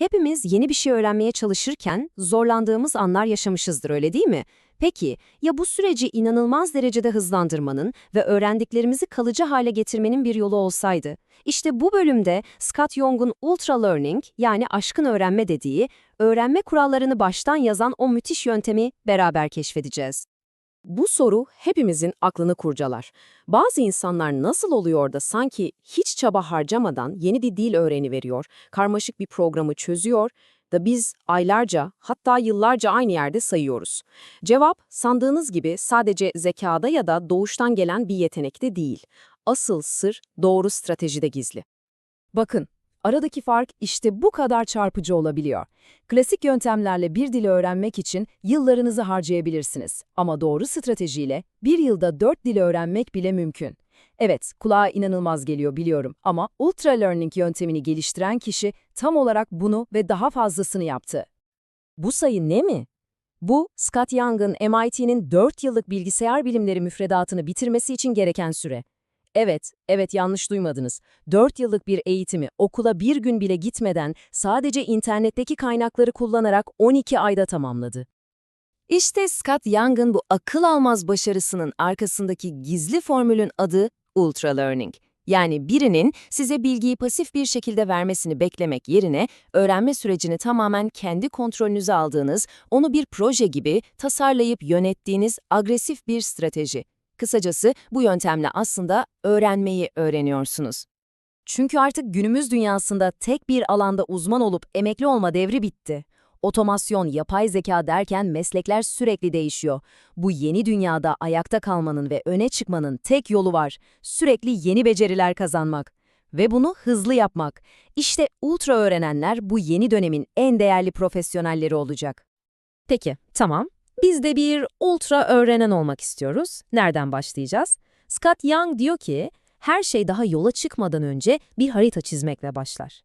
Hepimiz yeni bir şey öğrenmeye çalışırken zorlandığımız anlar yaşamışızdır öyle değil mi? Peki ya bu süreci inanılmaz derecede hızlandırmanın ve öğrendiklerimizi kalıcı hale getirmenin bir yolu olsaydı? İşte bu bölümde Scott Young'un Ultra Learning yani aşkın öğrenme dediği, öğrenme kurallarını baştan yazan o müthiş yöntemi beraber keşfedeceğiz. Bu soru hepimizin aklını kurcalar. Bazı insanlar nasıl oluyor da sanki hiç çaba harcamadan yeni bir dil öğreniveriyor, karmaşık bir programı çözüyor da biz aylarca hatta yıllarca aynı yerde sayıyoruz. Cevap sandığınız gibi sadece zekada ya da doğuştan gelen bir yetenekte değil. Asıl sır doğru stratejide gizli. Bakın, aradaki fark işte bu kadar çarpıcı olabiliyor. Klasik yöntemlerle bir dili öğrenmek için yıllarınızı harcayabilirsiniz. Ama doğru stratejiyle bir yılda dört dili öğrenmek bile mümkün. Evet, kulağa inanılmaz geliyor biliyorum ama Ultra Learning yöntemini geliştiren kişi tam olarak bunu ve daha fazlasını yaptı. Bu sayı ne mi? Bu, Scott Young'ın MIT'nin 4 yıllık bilgisayar bilimleri müfredatını bitirmesi için gereken süre. Evet, evet yanlış duymadınız. 4 yıllık bir eğitimi okula bir gün bile gitmeden sadece internetteki kaynakları kullanarak 12 ayda tamamladı. İşte Scott Young'ın bu akıl almaz başarısının arkasındaki gizli formülün adı Ultra Learning. Yani birinin size bilgiyi pasif bir şekilde vermesini beklemek yerine öğrenme sürecini tamamen kendi kontrolünüze aldığınız, onu bir proje gibi tasarlayıp yönettiğiniz agresif bir strateji. Kısacası bu yöntemle aslında öğrenmeyi öğreniyorsunuz. Çünkü artık günümüz dünyasında tek bir alanda uzman olup emekli olma devri bitti. Otomasyon, yapay zeka derken meslekler sürekli değişiyor. Bu yeni dünyada ayakta kalmanın ve öne çıkmanın tek yolu var. Sürekli yeni beceriler kazanmak. Ve bunu hızlı yapmak. İşte ultra öğrenenler bu yeni dönemin en değerli profesyonelleri olacak. Peki, tamam. Biz de bir ultra öğrenen olmak istiyoruz. Nereden başlayacağız? Scott Young diyor ki, her şey daha yola çıkmadan önce bir harita çizmekle başlar.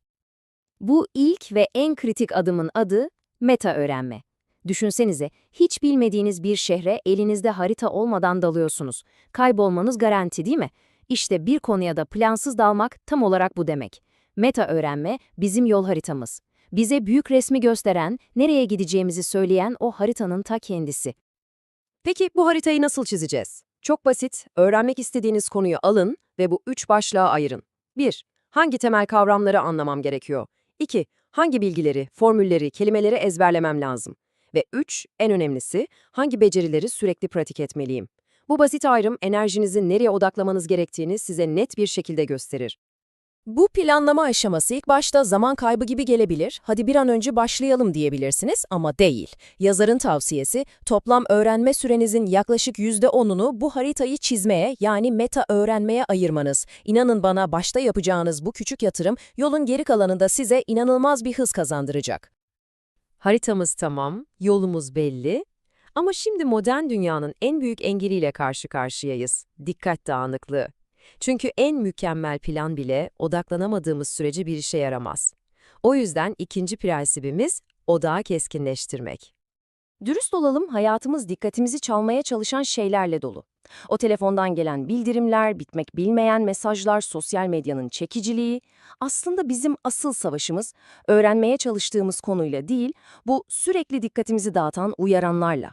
Bu ilk ve en kritik adımın adı meta öğrenme. Düşünsenize, hiç bilmediğiniz bir şehre elinizde harita olmadan dalıyorsunuz. Kaybolmanız garanti değil mi? İşte bir konuya da plansız dalmak tam olarak bu demek. Meta öğrenme bizim yol haritamız. Bize büyük resmi gösteren, nereye gideceğimizi söyleyen o haritanın ta kendisi. Peki bu haritayı nasıl çizeceğiz? Çok basit, öğrenmek istediğiniz konuyu alın ve bu üç başlığa ayırın. 1. Hangi temel kavramları anlamam gerekiyor? 2. Hangi bilgileri, formülleri, kelimeleri ezberlemem lazım? Ve 3. En önemlisi, hangi becerileri sürekli pratik etmeliyim? Bu basit ayrım enerjinizi nereye odaklamanız gerektiğini size net bir şekilde gösterir. Bu planlama aşaması ilk başta zaman kaybı gibi gelebilir, hadi bir an önce başlayalım diyebilirsiniz ama değil. Yazarın tavsiyesi, toplam öğrenme sürenizin yaklaşık %10'unu bu haritayı çizmeye yani meta öğrenmeye ayırmanız. İnanın bana başta yapacağınız bu küçük yatırım yolun geri kalanında size inanılmaz bir hız kazandıracak. Haritamız tamam, yolumuz belli. Ama şimdi modern dünyanın en büyük engeliyle karşı karşıyayız. Dikkat dağınıklığı. Çünkü en mükemmel plan bile odaklanamadığımız sürece bir işe yaramaz. O yüzden ikinci prensibimiz odağı keskinleştirmek. Dürüst olalım, hayatımız dikkatimizi çalmaya çalışan şeylerle dolu. O telefondan gelen bildirimler, bitmek bilmeyen mesajlar, sosyal medyanın çekiciliği. Aslında bizim asıl savaşımız öğrenmeye çalıştığımız konuyla değil, bu sürekli dikkatimizi dağıtan uyaranlarla.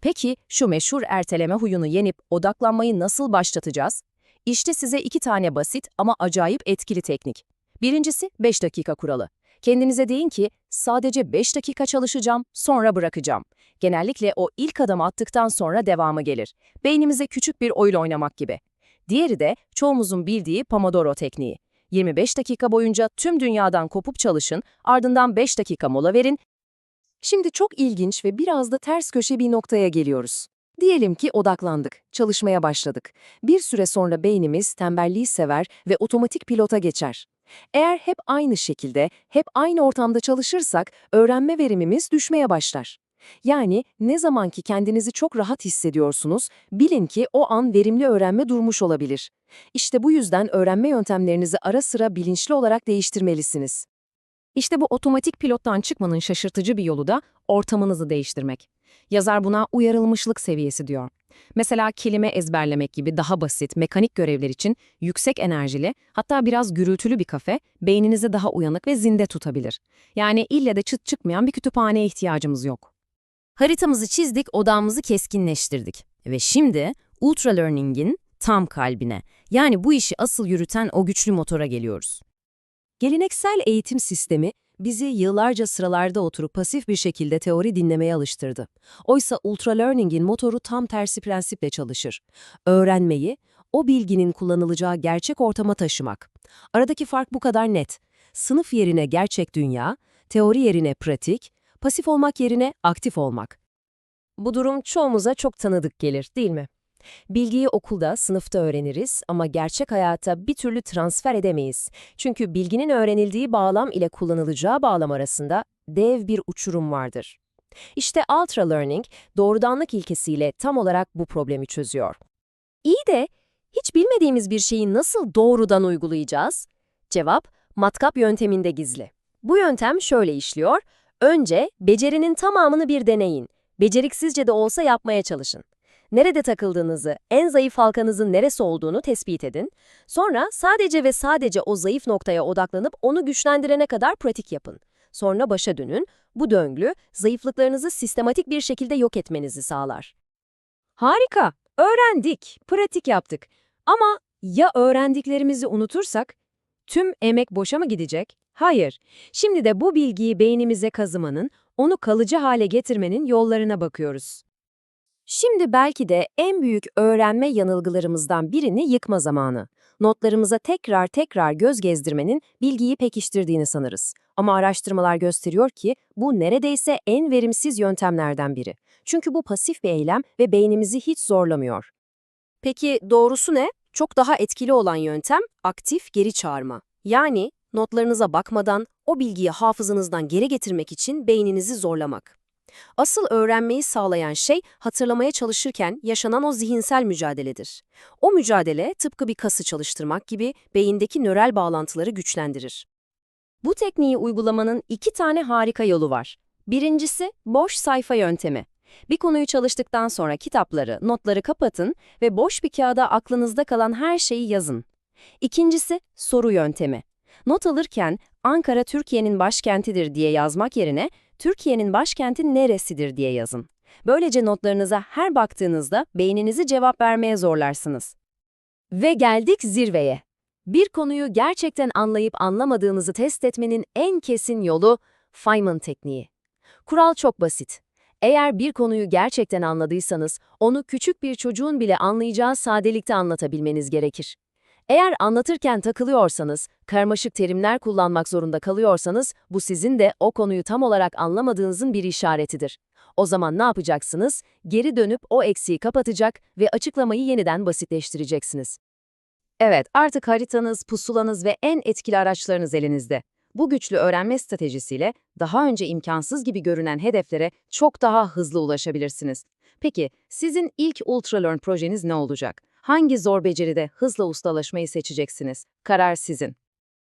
Peki şu meşhur erteleme huyunu yenip odaklanmayı nasıl başlatacağız? İşte size iki tane basit ama acayip etkili teknik. Birincisi 5 dakika kuralı. Kendinize deyin ki sadece 5 dakika çalışacağım, sonra bırakacağım. Genellikle o ilk adımı attıktan sonra devamı gelir. Beynimize küçük bir oyun oynamak gibi. Diğeri de çoğumuzun bildiği Pomodoro tekniği. 25 dakika boyunca tüm dünyadan kopup çalışın, ardından 5 dakika mola verin. Şimdi çok ilginç ve biraz da ters köşe bir noktaya geliyoruz. Diyelim ki odaklandık, çalışmaya başladık. Bir süre sonra beynimiz tembelliği sever ve otomatik pilota geçer. Eğer hep aynı şekilde, hep aynı ortamda çalışırsak öğrenme verimimiz düşmeye başlar. Yani ne zaman ki kendinizi çok rahat hissediyorsunuz, bilin ki o an verimli öğrenme durmuş olabilir. İşte bu yüzden öğrenme yöntemlerinizi ara sıra bilinçli olarak değiştirmelisiniz. İşte bu otomatik pilottan çıkmanın şaşırtıcı bir yolu da ortamınızı değiştirmek. Yazar buna uyarılmışlık seviyesi diyor. Mesela kelime ezberlemek gibi daha basit, mekanik görevler için yüksek enerjili, hatta biraz gürültülü bir kafe beyninizi daha uyanık ve zinde tutabilir. Yani ille de çıt çıkmayan bir kütüphaneye ihtiyacımız yok. Haritamızı çizdik, odağımızı keskinleştirdik. Ve şimdi Ultra Learning'in tam kalbine, yani bu işi asıl yürüten o güçlü motora geliyoruz. Geleneksel eğitim sistemi bizi yıllarca sıralarda oturup pasif bir şekilde teori dinlemeye alıştırdı. Oysa Ultra Learning'in motoru tam tersi prensiple çalışır. Öğrenmeyi, o bilginin kullanılacağı gerçek ortama taşımak. Aradaki fark bu kadar net. Sınıf yerine gerçek dünya, teori yerine pratik, pasif olmak yerine aktif olmak. Bu durum çoğumuza çok tanıdık gelir, değil mi? Bilgiyi okulda, sınıfta öğreniriz ama gerçek hayata bir türlü transfer edemeyiz. Çünkü bilginin öğrenildiği bağlam ile kullanılacağı bağlam arasında dev bir uçurum vardır. İşte Ultra Learning, doğrudanlık ilkesiyle tam olarak bu problemi çözüyor. İyi de hiç bilmediğimiz bir şeyi nasıl doğrudan uygulayacağız? Cevap, matkap yönteminde gizli. Bu yöntem şöyle işliyor. Önce becerinin tamamını bir deneyin. Beceriksizce de olsa yapmaya çalışın. Nerede takıldığınızı, en zayıf halkanızın neresi olduğunu tespit edin. Sonra sadece ve sadece o zayıf noktaya odaklanıp onu güçlendirene kadar pratik yapın. Sonra başa dönün. Bu döngü zayıflıklarınızı sistematik bir şekilde yok etmenizi sağlar. Harika. Öğrendik, pratik yaptık. Ama ya öğrendiklerimizi unutursak? Tüm emek boşa mı gidecek? Hayır. Şimdi de bu bilgiyi beynimize kazımanın, onu kalıcı hale getirmenin yollarına bakıyoruz. Şimdi belki de en büyük öğrenme yanılgılarımızdan birini yıkma zamanı. Notlarımıza tekrar tekrar göz gezdirmenin bilgiyi pekiştirdiğini sanırız. Ama araştırmalar gösteriyor ki bu neredeyse en verimsiz yöntemlerden biri. Çünkü bu pasif bir eylem ve beynimizi hiç zorlamıyor. Peki doğrusu ne? Çok daha etkili olan yöntem aktif geri çağırma. Yani notlarınıza bakmadan o bilgiyi hafızanızdan geri getirmek için beyninizi zorlamak. Asıl öğrenmeyi sağlayan şey hatırlamaya çalışırken yaşanan o zihinsel mücadeledir. O mücadele tıpkı bir kası çalıştırmak gibi beyindeki nöral bağlantıları güçlendirir. Bu tekniği uygulamanın iki tane harika yolu var. Birincisi boş sayfa yöntemi. Bir konuyu çalıştıktan sonra kitapları, notları kapatın ve boş bir kağıda aklınızda kalan her şeyi yazın. İkincisi soru yöntemi. Not alırken Ankara Türkiye'nin başkentidir diye yazmak yerine Türkiye'nin başkenti neresidir diye yazın. Böylece notlarınıza her baktığınızda beyninizi cevap vermeye zorlarsınız. Ve geldik zirveye. Bir konuyu gerçekten anlayıp anlamadığınızı test etmenin en kesin yolu Feynman tekniği. Kural çok basit. Eğer bir konuyu gerçekten anladıysanız, onu küçük bir çocuğun bile anlayacağı sadelikte anlatabilmeniz gerekir. Eğer anlatırken takılıyorsanız, karmaşık terimler kullanmak zorunda kalıyorsanız, bu sizin de o konuyu tam olarak anlamadığınızın bir işaretidir. O zaman ne yapacaksınız? Geri dönüp o eksiği kapatacak ve açıklamayı yeniden basitleştireceksiniz. Evet, artık haritanız, pusulanız ve en etkili araçlarınız elinizde. Bu güçlü öğrenme stratejisiyle daha önce imkansız gibi görünen hedeflere çok daha hızlı ulaşabilirsiniz. Peki, sizin ilk UltraLearn projeniz ne olacak? Hangi zor beceride hızla ustalaşmayı seçeceksiniz? Karar sizin.